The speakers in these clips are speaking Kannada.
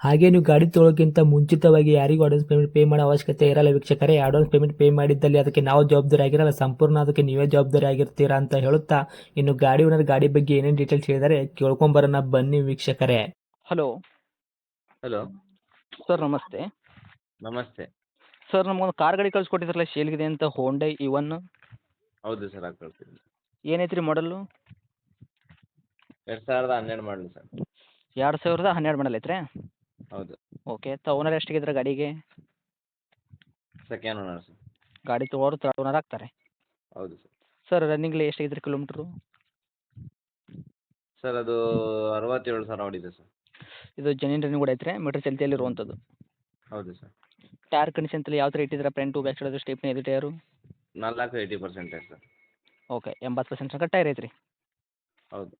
ಹಾಗೆ ನೀವು ಗಾಡಿ ತೊಳೋಕ್ಕಿಂತ ಮುಂಚಿತವಾಗಿ ಯಾರಿಗೂ ಅಡ್ವಾನ್ಸ್ ಪೇಮೆಂಟ್ ಪೇ ಮಾಡೋ ಅವಶ್ಯಕತೆ ಇರಲ್ಲ ವೀಕ್ಷಕರೇ. ಅಡ್ವಾನ್ಸ್ ಪೇಮೆಂಟ್ ಪೇ ಮಾಡಿದ್ದಲ್ಲಿ ಅದಕ್ಕೆ ನಾವು ಜವಾಬ್ದಾರಿ ಆಗಿರಲ್ಲ. ಸಂಪೂರ್ಣ ಅದಕ್ಕೆ ನೀವೇ ಜವಾಬ್ದಾರಿ ಆಗಿರ್ತೀರಾ ಅಂತ ಹೇಳುತ್ತಾ ಇನ್ನು ಗಾಡಿ ಓನರ್ ಗಾಡಿ ಬಗ್ಗೆ ಏನೇನು ಡೀಟೇಲ್ಸ್ ಹೇಳಿದರೆ ಕೇಳ್ಕೊಂಬರೋಣ. ಬನ್ನಿ ವೀಕ್ಷಕರೇ. ಹಲೋ ಹಲೋ ಸರ್ ನಮಸ್ತೆ. ನಮಸ್ತೆ. ಸರ್ ನಮಗೊಂದು ಕಾರ್ ಗಾಡಿ ಕಳ್ಸಿಕೊಟ್ಟಿದ್ರಲ್ಲ ಶೇಲ್ಗಿದೆ ಅಂತ ಹೋಂಡೈ ಇವನ್ ಒನ್ ಹೌದು ಸರ್ ಹಾಕಿ ಕಳ್ಸಿದ್ದೀನಿ ಏನೈತೆ ರೀ ಮಾಡಲು ಎರಡು ಸಾವಿರದ ಹನ್ನೆರಡು ಮಾಡಲು ಸರ್ ಎರಡು ಸಾವಿರದ ಹನ್ನೆರಡು ಮಾಡಲ್ ಐತ್ರಿ? ಹೌದು. ಓಕೆ ತ ಓನರ್ ಎಷ್ಟಿಗಿದ್ರೆ ಗಾಡಿಗೆ? Second owner sir. ಗಾಡಿ ತೊಗೊಳೋರು ತರ್ಡ್ ಓನರ್ ಆಗ್ತಾರೆ. ಹೌದು ಸರ್. ಸರ್ ರನ್ನಿಂಗ್ಲಿ ಎಷ್ಟಾಗಿದ್ರಿ ಕಿಲೋಮೀಟ್ರು ಸರ್ ಅದು ಅರವತ್ತೇಳು ಸಾವಿರ ಹೊಡಿದೆ ಸರ್. ಇದು ಜೆನ್ಯೂನ್ ರನ್ನಿಂಗ್ ಕೂಡ ಐತ್ರಿ ಮೀಟರ್ ಚಲ್ತಿಯಲ್ಲಿ ಇರುವಂಥದ್ದು ಹೌದು ಸರ್. ಟೈರ್ ಕಂಡೀಷನ್ ತಲೆ ಯಾವ ಥರ ಇಟ್ಟಿದ್ರೆ ಫ್ರಂಟು ಬ್ಯಾಕ್ ಸೈಡ್ ಸ್ಟೇಪ್ ಎದು ಟೈರು ನಾಲ್ಕು ಏಯ್ಟಿ ಪರ್ಸೆಂಟೇಜ್ ಸರ್. ಓಕೆ ಎಂಬತ್ತು ಪರ್ಸೆಂಟ್ ತನಕ ಟೈರ್ ಐತ್ರಿ. ಹೌದು.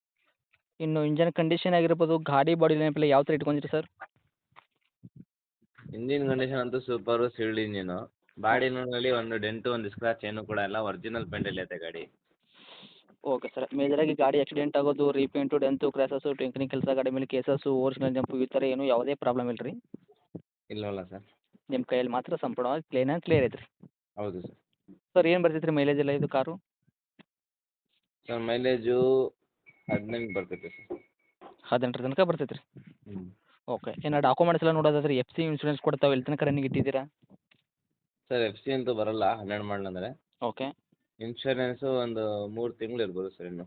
ಇನ್ನು ಇಂಜನ್ ಕಂಡೀಷನ್ ಆಗಿರ್ಬೋದು ಗಾಡಿ ಬಾಡಿ ನೆನಪಿಲ್ಲ ಯಾವ ಥರ ಇಟ್ಕೊಂಡಿರಿ ಸರ್? ಇಂಜಿನ್ ಕಂಡೀಷನ್ ಅಂತೂ ಸೂಪರು ಸಿಲ್ಡ್ ಬಾಡಿ ಬಾಡಿನಲ್ಲಿ ಒಂದು ಡೆಂಟು ಒಂದು ಸ್ಕ್ರಾಚ್ ಏನು ಕೂಡ ಇಲ್ಲ. ಒರಿಜಿನಲ್ ಪೆಂಡಲ್ ಐತೆ ಗಾಡಿ. ಓಕೆ ಸರ್ ಮೇಜರಾಗಿ ಗಾಡಿ ಆಕ್ಸಿಡೆಂಟ್ ಆಗೋದು ರೀಪೇಂಟು ಡೆಂತು ಕ್ರ್ಯಾಸಸ್ಸು ಟಿಂಕರಿಂಗ್ ಕೆಲಸ ಗಾಡಿ ಮೇಲೆ ಕೇಸಸ್ಸು ಓರಿಜಿನಲ್ ಜಂಪು ಈ ಥರ ಏನು ಯಾವುದೇ ಪ್ರಾಬ್ಲಮ್ ಇಲ್ಲ ರೀ ಇಲ್ಲವಲ್ಲ ಸರ್ ನಿಮ್ಮ ಕೈಯಲ್ಲಿ ಮಾತ್ರ ಸಂಪೂರ್ಣವಾಗಿ ಕ್ಲೀನ್ ಆ್ಯಂಡ್ ಕ್ಲಿಯರ್ ಐತ್ರಿ. ಹೌದು ಸರ್ ಸರ್ ಏನು ಬರ್ತೈತೆ ರೀ ಮೈಲೇಜ್ ಎಲ್ಲ ಇದು ಕಾರು? ಸರ್ ಮೈಲೇಜು ಹದಿನೆಂಟು ಬರ್ತೈತೆ ಸರ್ ಹದಿನೆಂಟರ ತನಕ ಬರ್ತೈತೆ ರೀ ಹ್ಞೂ ಓಕೆ ಇನ್ನು ಡಾಕ್ಯುಮೆಂಟ್ಸ್ ಎಲ್ಲ ನೋಡೋದಾದ್ರೆ ಎಫ್ ಸಿ ಇನ್ಶೂರೆನ್ಸ್ ಕೊಡ್ತಾವೆ ಎಲ್ಲಿ ತನಕ ರನ್ನಿಂಗ್ ಇಟ್ಟಿದ್ದೀರಾ? ಸರ್ ಎಫ್ ಸಿ ಅಂತೂ ಬರಲ್ಲ ಹನ್ನೆರಡು ಮಾಡಲಂದ್ರೆ ಓಕೆ ಇನ್ಶೂರೆನ್ಸು ಒಂದು ಮೂರು ತಿಂಗಳು ಇರ್ಬೋದು ಸರ್ ಇನ್ನು.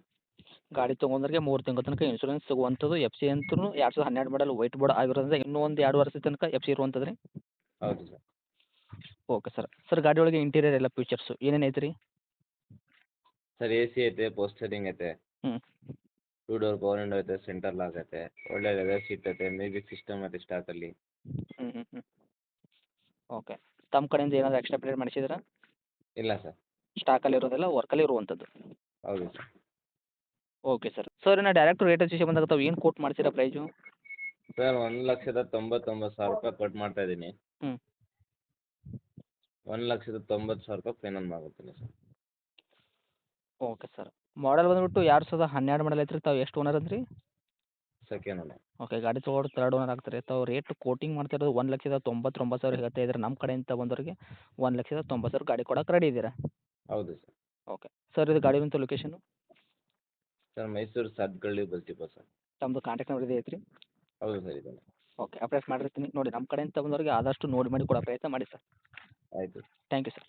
ಗಾಡಿ ತೊಗೊಂಡ್ರಿಗೆ ಮೂರು ತಿಂಗಳ ತನಕ ಇನ್ಶೂರೆನ್ಸ್ ಸಿಗುವಂಥದ್ದು ಎಫ್ ಸಿ ಅಂತೂ ಎರಡು ಸಾವಿರದ ಹನ್ನೆರಡು ಮಾಡಲ್ ವೈಟ್ ಬೋರ್ಡ್ ಆಗಿರೋದ್ರಿಂದ ಇನ್ನೂ ಒಂದು ಎರಡು ವರ್ಷದ ತನಕ ಎಫ್ ಸಿ ಇರುವಂಥದ್ದು ರೀ. ಹೌದು ಸರ್ ಓಕೆ ಸರ್ ಸರ್ ಗಾಡಿ ಒಳಗೆ ಇಂಟೀರಿಯರ್ ಎಲ್ಲ ಫೀಚರ್ಸು ಏನೇನು ಐತೆ ರೀ ಸರ್ ಎ ಸಿ ಐತೆ ಪೋಸ್ಟರಿಂಗ್ ಐತೆ ಹ್ಮ್. ಟೂ ಡೋರ್ ಪವರ್ ವಿಂಡೋ ಐತೆ ಸೆಂಟರ್ ಲಾಕ್ ಐತೆ ಒಳ್ಳೆ ಲೆದರ್ ಸೀಟ್ ಐತೆ ಮ್ಯೂಸಿಕ್ ಸಿಸ್ಟಮ್ ಐತೆ ಸ್ಟಾಕಲ್ಲಿ ಹ್ಞೂ ಹ್ಞೂ ಹ್ಞೂ ಓಕೆ ತಮ್ಮ ಕಡೆಯಿಂದ ಏನಾದರೂ ಎಕ್ಸ್ಟ್ರಾ ಪೇಡ್ ಮಾಡಿಸಿದ್ರಾ? ಇಲ್ಲ ಸರ್ ಸ್ಟಾಕಲ್ಲಿ ಇರೋದೆಲ್ಲ ವರ್ಕಲ್ಲಿ ಇರುವಂಥದ್ದು ಹೌದು ಸರ್ ಓಕೆ ಸರ್ ಸರ್ ಇನ್ನು ಡೈರೆಕ್ಟ್ ರೇಟ್ ವಿಷಯ ಬಂದಾಗ ತಾವು ಏನು ಕೋಟ್ ಮಾಡ್ತೀರಾ ಪ್ರೈಸು ಸರ್ ಒಂದು ಲಕ್ಷದ ತೊಂಬತ್ತೊಂಬತ್ತು ಸಾವಿರ ರೂಪಾಯಿ ಕೊಟ್ಟು ಮಾಡ್ತಾ ಇದ್ದೀನಿ. ಹ್ಞೂ ಒಂದು ಲಕ್ಷದ ತೊಂಬತ್ತು ಸಾವಿರ ರೂಪಾಯಿ ಫೈನಲ್ ಮಾಡ್ಕೊತೀನಿ ಸರ್ ಓಕೆ ಸರ್ ಮಾಡಲ್ ಬಂದ್ಬಿಟ್ಟು ಎರಡು ಸಾವಿರದ ಹನ್ನೆರಡು ಮಾಡಲ್ ಐತ್ರಿ. ತಾವು ಎಷ್ಟು ಓನರ್ ಅಂದ್ರಿ? ಸೆಕೆಂಡ್ ಓಕೆ ಗಾಡಿ ತೊಗೊಳೋರು ತರ್ಡ್ ಓನರ್ ಆಗ್ತಾರೆ. ತಾವು ರೇಟ್ ಕೋಟಿಂಗ್ ಮಾಡ್ತಿರೋದು ಒಂದು ಲಕ್ಷದ ತೊಂಬತ್ತೊಂಬತ್ತು ಸಾವಿರ ಹೇಳ್ತಾ ಇದ್ದಾರೆ ನಮ್ಮ ಕಡೆಯಿಂದ ಬಂದವರಿಗೆ ಒಂದು ಲಕ್ಷದ ತೊಂಬತ್ತು ಸಾವಿರ ಗಾಡಿ ಕೊಡೋಕೆ ರೆಡಿ ಇದ್ದೀರಾ ಹೌದು ಸರ್. ಓಕೆ ಸರ್ ಇದು ಗಾಡಿ ಬಂತು ಲೊಕೇಶನು ಸರ್ ಮೈಸೂರು ಸದ್ಗಳ್ಳಿ ಬಲ್ತಿಪ್ಪ ಸರ್. ತಮ್ಮದು ಕಾಂಟ್ಯಾಕ್ಟ್ ನಂಬರ್ ಇದೆ ಐತ್ರಿ? ಹೌದು ಸರ್ ಇದೆ. ಓಕೆ ಅಪ್ಡೇಟ್ ಮಾಡಿರ್ತೀನಿ ನೋಡಿ ನಮ್ಮ ಕಡೆಯಿಂದ ಬಂದವರಿಗೆ ಆದಷ್ಟು ನೋಡಿ ಮಾಡಿ ಕೊಡೋ ಪ್ರಯತ್ನ ಮಾಡಿ ಸರ್. ಆಯಿತು. Thank you sir